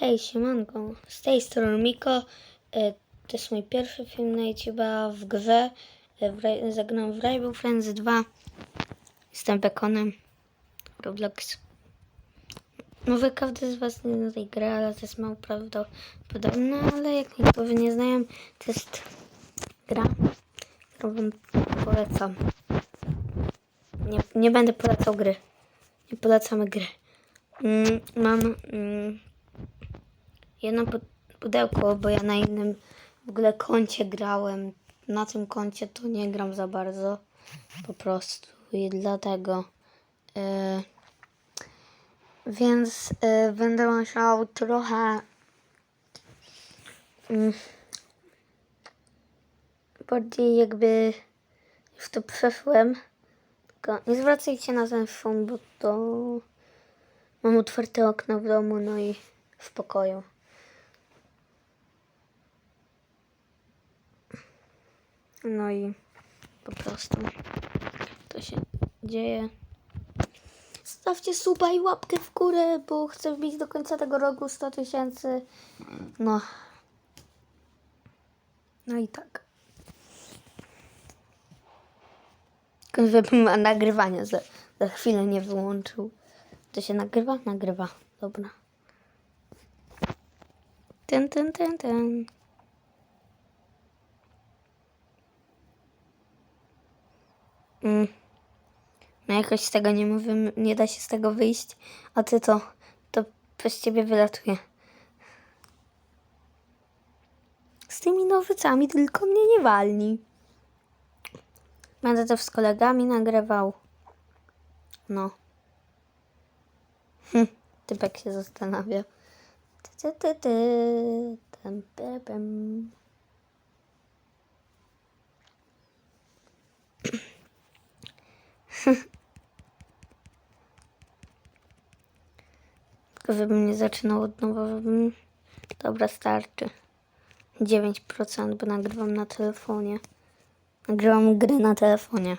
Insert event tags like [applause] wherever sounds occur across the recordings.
Hej, siemanko, z tej strony Miko. E, To jest mój pierwszy film na YouTube w grze. E, w Rainbow Friends 2. Jestem Bekonem. Roblox. Może każdy z Was nie zna tej gry, ale to jest mało prawdopodobne, ale jak niektórzy nie znają, to jest gra, którą Wam polecam. Nie, nie będę polecał gry. Nie polecamy gry. Mm, mam mm, jedno pu- pudełko, bo ja na innym w ogóle koncie grałem. Na tym koncie to nie gram za bardzo. Po prostu. I dlatego. e, więc e, będę musiał trochę. Mm, bardziej jakby już to przeszłem. Tylko nie zwracajcie na ten szum, bo to mam otwarte okno w domu, no i w pokoju. No i po prostu to się dzieje. Stawcie suba i łapkę w górę, bo chcę wbić do końca tego roku 100 tysięcy. No. No i tak. Żebym nagrywania za, za chwilę nie wyłączył. To się nagrywa? Nagrywa. Dobra. Ten, ten, ten, ten. Mm. No jakoś z tego nie mówię, nie da się z tego wyjść. A ty to, to przez ciebie wylatuje. Z tymi nowycami tylko mnie nie walni. Będę to z kolegami nagrywał. No. Hm, typek się zastanawia. Ty, ty, ty, ty. Tam, pem. Tylko żebym nie zaczynał od nowa, żebym... Dobra, starczy. 9%, bo nagrywam na telefonie. Nagrywam gry na telefonie.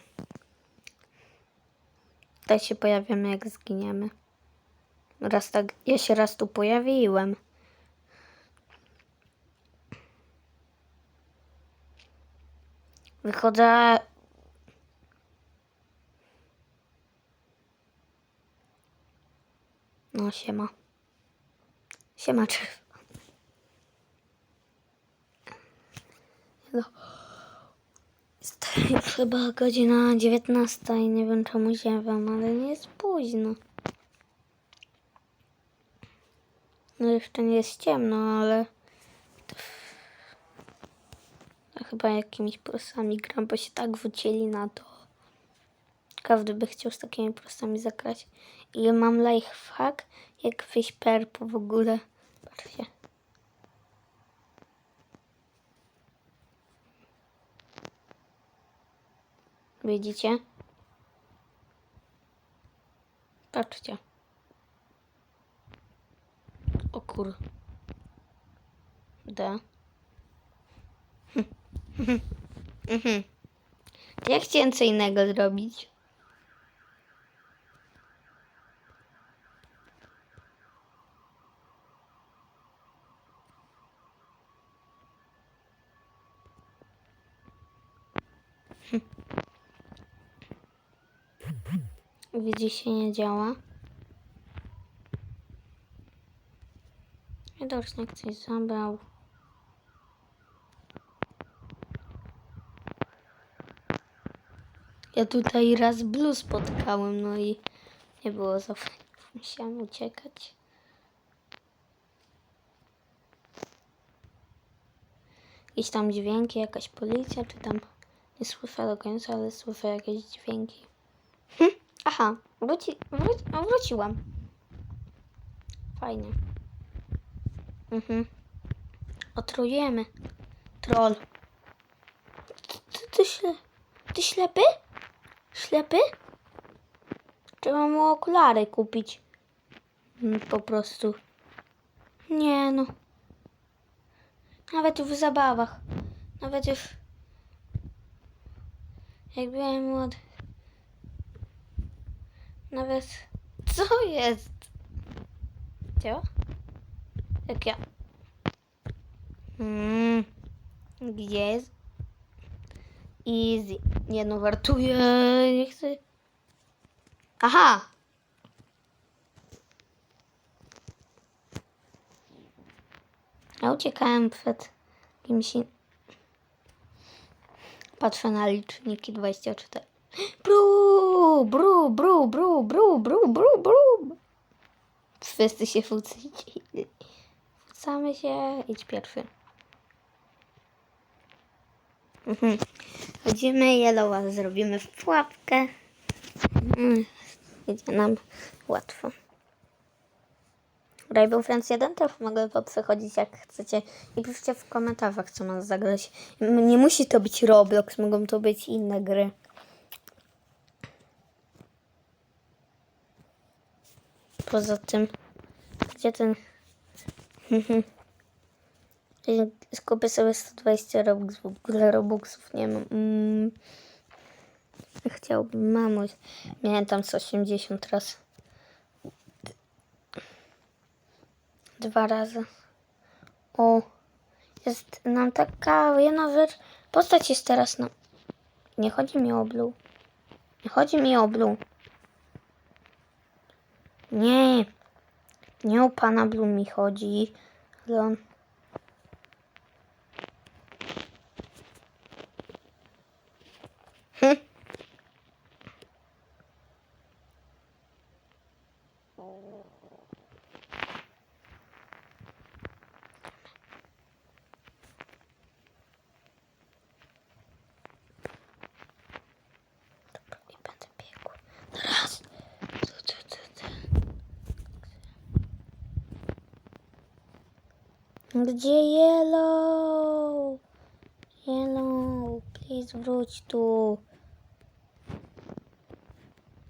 Tutaj się pojawiamy, jak zginiemy. Raz tak, ja się raz tu pojawiłem. Wychodzę. No, siema. Siema. No. Jest chyba godzina 19 i nie wiem czemu ziewam, ale nie jest późno. No jeszcze nie jest ciemno, ale... Chyba jakimiś prosami gram, bo się tak wrócili na to. Każdy by chciał z takimi prostami zagrać. Ile mam lifehack, jak wyjść perpo w ogóle. Patrzcie. Widzicie? Patrzcie. O kur... D. [laughs] Mhm. Ja chciałem co innego zrobić. Widzi się nie działa. Widocznie ktoś zabrał. Ja tutaj raz blue spotkałem, no i nie było za fajnie. Musiałam uciekać. Jakieś tam dźwięki, jakaś policja, czy tam nie słyszę do końca, ale słyszę jakieś dźwięki. Hm, aha, wróci, wróci, no wróciłam. Fajnie. Mhm. Otrujemy. Troll. Ty, ty, śle, ty ślepy? Ślepy? Trzeba mu okulary kupić. Mm, Po prostu. Nie no. Nawet w zabawach. Nawet już. Jak byłem młody. Nawet. [laughs] Co jest? Działa? Jak ja. Mm. Gdzie jest? Easy. Nie no, wartuje. Nie chcę. Aha! Ja uciekałem przed kimś. in- Patrzę na liczniki 24. [gasps] Bru, bru, bru, bru, bru, bru, bru, bru. Wszyscy się fucyci. Fucamy się. Idź pierwszy. Mhm. Chodzimy, yellowa zrobimy w pułapkę. Mm, Idzie nam łatwo. Rainbow Friends 1 też mogę poprzechodzić jak chcecie. I piszcie w komentarzach, co mam zagrać. Nie musi to być Roblox, mogą to być inne gry. Poza tym, gdzie ten... [laughs] Skupię sobie 120 Robux, w ogóle Robuxów nie mam. Mm. Chciałbym, mamuś. Miałem tam z 80 raz. Dwa razy. O, jest nam taka jedna rzecz. Postać jest teraz na... Nie chodzi mi o Blue. Nie chodzi mi o Blue. Nie. Nie o pana Blue mi chodzi. Ale on... Hm. Dobra, i będę biegł. Raz. Tu, tu, tu, tu. Gdzie yellow? Yellow, please wróć tu.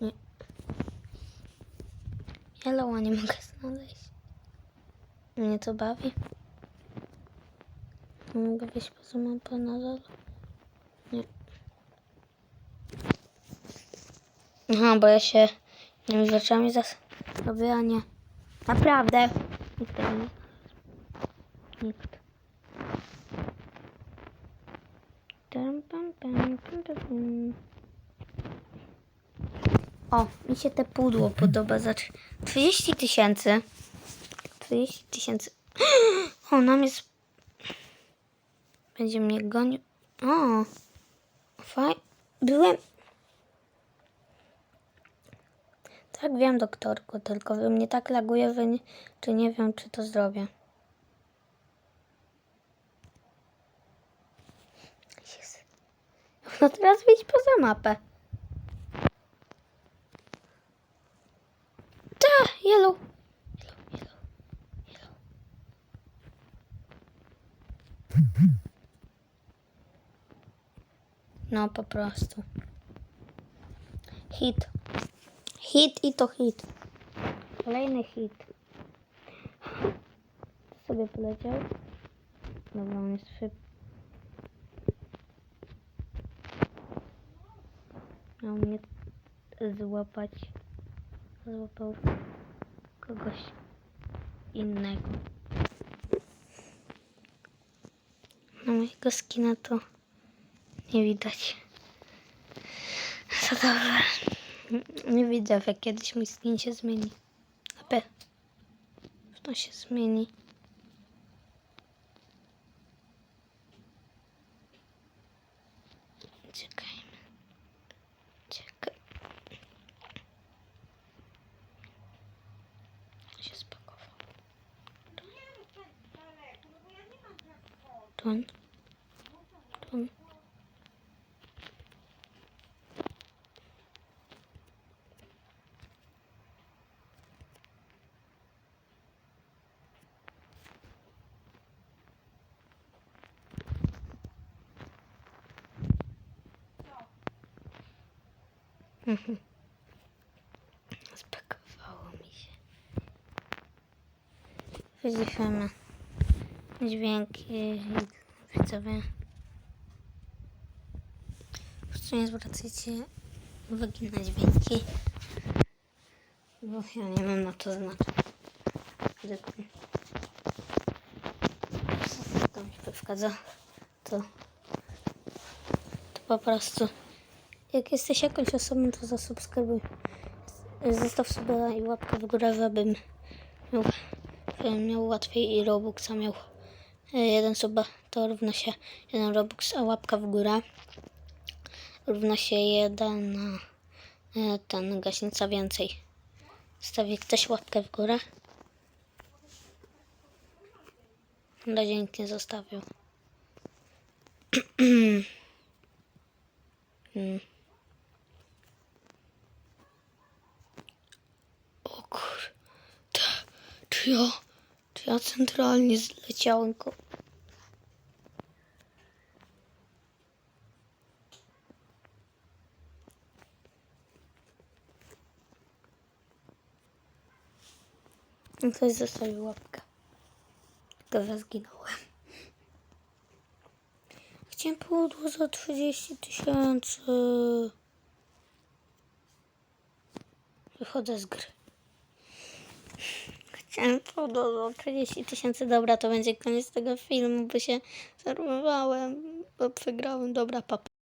Nie. Yellow, a nie mogę znaleźć. Mnie to bawi. Mogę wejść poza mapę nadal. Nie. Aha, bo ja się tymi rzeczami zas robię, a nie. Naprawdę. Nikt. Tam, pam, pam, pam, pam. O, mi się te pudło podoba za tr- 30 tysięcy. 30 tysięcy. [gasps] O, nam jest... Będzie mnie gonił. O, faj... Byłem... Tak wiem, doktorku, tylko wy mnie tak laguje, że nie, czy nie wiem, czy to zrobię. No teraz wyjdź poza mapę. Ta, yellow. No po prostu. Hit. Hit i to hit. Kolejny hit. Sobie poleciał. Dobra, on jest szyb. Miał mnie złapać. Złapał kogoś innego. Na mojego skina to nie widać. To dobrze. Nie widzę, jak kiedyś mój skin się zmieni. Na P. To się zmieni. Ton. Ton. Mhm. Spakowało mi się. Wyciszamy dźwięki widzowie. Proszę nie zwracajcie uwagi na dźwięki. Bo ja nie mam na to znaczenia. Zwykle. przeszkadza, to, to po prostu jak jesteś jakąś osobą, to zasubskrybuj. Zostaw sobie łapkę w górę, żebym miał, żebym miał łatwiej i Robuxa miał. E, Jeden suba to równa się jeden Robux, a łapka w górę równa się jeden e, ten gaśnica więcej. Stawi ktoś łapkę w górę. Nikt nie zostawił. [clears throat] Mm. O kur... Czy, czy ja... Ja centralnie zleciałem ko... Ktoś zostawił łapkę. Tylko zginąłem. Chciałem pudło za 30 tysięcy. Wychodzę z gry. Chciałem za 30 tysięcy. Dobra, to będzie koniec tego filmu, bo się zarwałem, bo przegrałem. Dobra, papa.